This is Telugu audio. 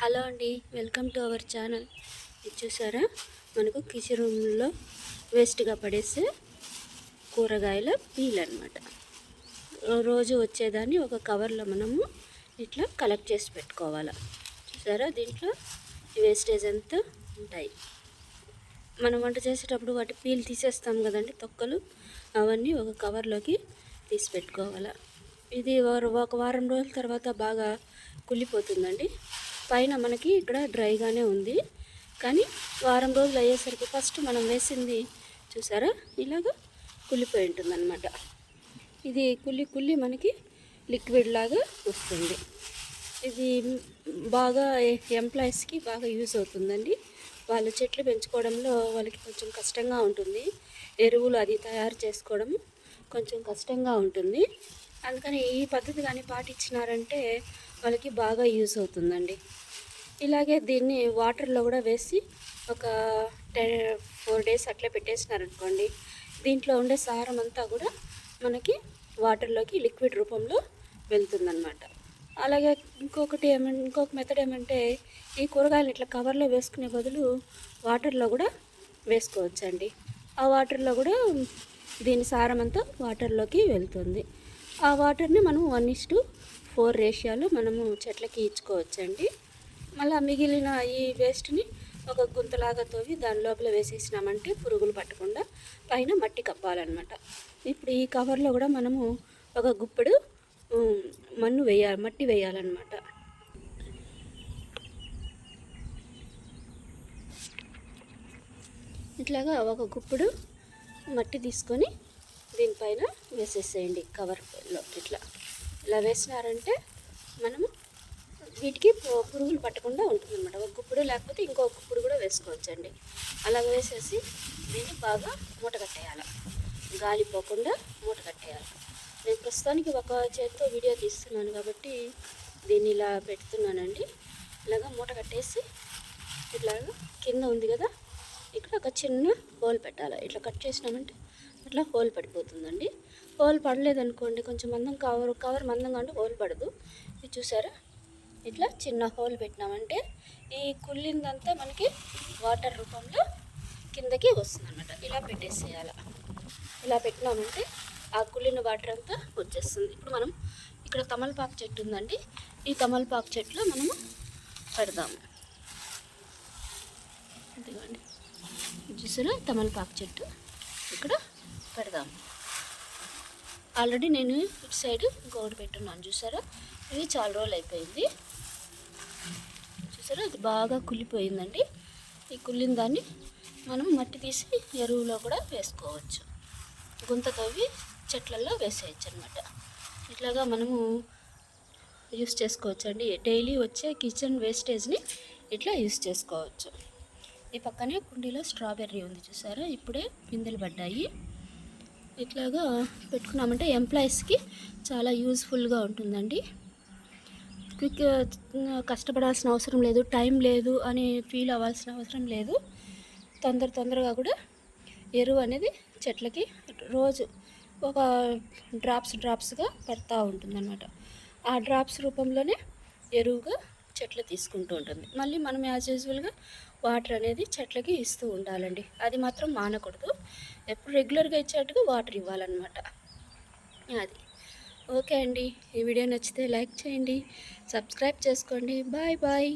హలో అండి వెల్కమ్ టు అవర్ ఛానల్. ఇది చూసారా? మనకు కిచెన్ రూమ్లో వేస్ట్గా పడేసే కూరగాయల పీల్ అనమాట రోజు వచ్చేదాన్ని ఒక కవర్లో మనము ఇట్లా కలెక్ట్ చేసి పెట్టుకోవాలి. చూసారా? దీంట్లో వేస్టేజ్ అంతా ఉంటాయి. మనం వంట చేసేటప్పుడు వాటి పీల్ తీసేస్తాం కదండి తొక్కలు. అవన్నీ ఒక కవర్లోకి తీసి పెట్టుకోవాలి. ఇది ఒక వారం రోజుల తర్వాత బాగా కుళ్ళిపోతుందండి. పైన మనకి ఇక్కడ డ్రైగానే ఉంది. కానీ వారం రోజులు అయ్యేసరికి ఫస్ట్ మనం వేసింది చూసారా? ఇలాగ కుళ్ళిపోయి ఉంటుందన్నమాట. ఇది కుళ్ళి కుళ్ళి మనకి లిక్విడ్ లాగా వస్తుంది. ఇది బాగా ఎంప్లాయీస్కి బాగా యూస్ అవుతుందండి. వాళ్ళ చెట్లు పెంచుకోవడంలో వాళ్ళకి కొంచెం కష్టంగా ఉంటుంది. ఎరువులు అది తయారు చేసుకోవడం కొంచెం కష్టంగా ఉంటుంది. అందుకని ఈ పద్ధతి కానీ పాటించినారంటే వాళ్ళకి బాగా యూస్ అవుతుందండి. ఇలాగే దీన్ని వాటర్లో కూడా వేసి ఒక టెన్ ఫోర్ డేస్ అట్లా పెట్టేసినారనుకోండి దీంట్లో ఉండే సారం అంతా కూడా మనకి వాటర్లోకి లిక్విడ్ రూపంలో వెళ్తుందనమాట అలాగే ఇంకొకటి ఏమంటే ఇంకొక మెథడ్ ఏమంటే ఈ కూరగాయలు ఇట్లా కవర్లో వేసుకునే బదులు వాటర్లో కూడా వేసుకోవచ్చండి. ఆ వాటర్లో కూడా దీని సారం అంతా వాటర్లోకి వెళ్తుంది. ఆ వాటర్ని మనం వన్ ఇస్ టు ఫోర్ రేషియాలో మనము చెట్లకి ఇచ్చుకోవచ్చండి. మళ్ళీ మిగిలిన ఈ వేస్ట్ని ఒక గుంతలాగా తోవి దాని లోపల వేసేసినామంటే పురుగులు పట్టకుండా పైన మట్టి కప్పాలన్నమాట. ఇప్పుడు ఈ కవర్లో కూడా మనము ఒక గుప్పెడు మన్ను వేయాలి మట్టి వేయాలన్నమాట. ఇట్లాగా ఒక గుప్పుడు మట్టి తీసుకొని దీనిపైన వేసేసేయండి కవర్లో ఇట్లా. ఇలా వేసినారంటే మనము వీటికి పు- పురుగులు పట్టకుండా ఉంటుందన్నమాట. ఒక గుప్పుడు లేకపోతే ఇంకో గుప్పుడు కూడా వేసుకోవచ్చండి. అలా వేసేసి దీన్ని బాగా మూట కట్టేయాలి. గాలి పోకుండా మూట కట్టేయాలి. నేను ప్రస్తుతానికి ఒక చేతితో వీడియో తీస్తున్నాను కాబట్టి దీన్ని ఇలా పెడుతున్నానండి. ఇలాగా మూట కట్టేసి ఇట్లాగా కింద ఉంది కదా ఇక్కడ ఒక చిన్న హోల్ పెట్టాలి. ఇట్లా కట్ చేసినామంటే అట్లా హోల్ పడిపోతుందండి. హోల్ పడలేదనుకోండి కొంచెం మందం కవర్ కవర్ మందంగా అంటే హోల్ పడదు. ఇది చూసారా? ఇట్లా చిన్న హోల్ పెట్టినామంటే ఈ కుళ్ళిందంతా మనకి వాటర్ రూపంలో కిందకి వస్తుంది అనమాట ఇలా పెట్టేసేయాలి. ఇలా పెట్టినామంటే ఆ కుళ్ళిన వాటర్ అంతా వచ్చేస్తుంది. ఇప్పుడు మనం ఇక్కడ తమలపాకు చెట్టు ఉందండి. ఈ తమలపాకు చెట్లు మనము పెడదాము. ఇదిగోండి. చూసారా? తమలపాకు చెట్టు ఇక్కడ పెడదాము. ఆల్రెడీ నేను ఇటు సైడ్ గోడ పెట్టున్నాను. చూసారా? ఇది చాలా రోజులు అయిపోయింది. చూసారు? అది బాగా కుళ్ళిపోయిందండి. ఈ కుళ్ళిన దాన్ని మనం మట్టి తీసి ఎరువులో కూడా వేసుకోవచ్చు. గుంత తవ్వి చెట్లలో వేసేయచ్చు అనమాట ఇట్లాగా మనము యూస్ చేసుకోవచ్చు అండి డైలీ వచ్చే కిచెన్ వేస్టేజ్ని ఇట్లా యూస్ చేసుకోవచ్చు. ఈ పక్కనే కుండీలో స్ట్రాబెర్రీ ఉంది చూసారా? ఇప్పుడే పిందెలు పడ్డాయి. ఇట్లాగా పెట్టుకున్నామంటే ఎంప్లాయీస్కి చాలా యూజ్ఫుల్గా ఉంటుందండి. కష్టపడాల్సిన అవసరం లేదు టైం లేదు అని ఫీల్ అవ్వాల్సిన అవసరం లేదు. తొందర తొందరగా కూడా ఎరువు అనేది చెట్లకి రోజు ఒక డ్రాప్స్ డ్రాప్స్గా పడతా ఉంటుందన్నమాట. ఆ డ్రాప్స్ రూపంలోనే ఎరువుగా చెట్లు తీసుకుంటూ ఉంటుంది. మళ్ళీ మనం యాజ్ యూజువల్గా వాటర్ అనేది చెట్లకి ఇస్తూ ఉండాలండి. అది మాత్రం మానకూడదు. ఎప్పుడు రెగ్యులర్గా ఇచ్చేట్టుగా వాటర్ ఇవ్వాలన్నమాట. అది. ఓకే అండి. ఈ వీడియో నచ్చితే లైక్ చేయండి. సబ్స్క్రైబ్ చేసుకోండి. Bye bye.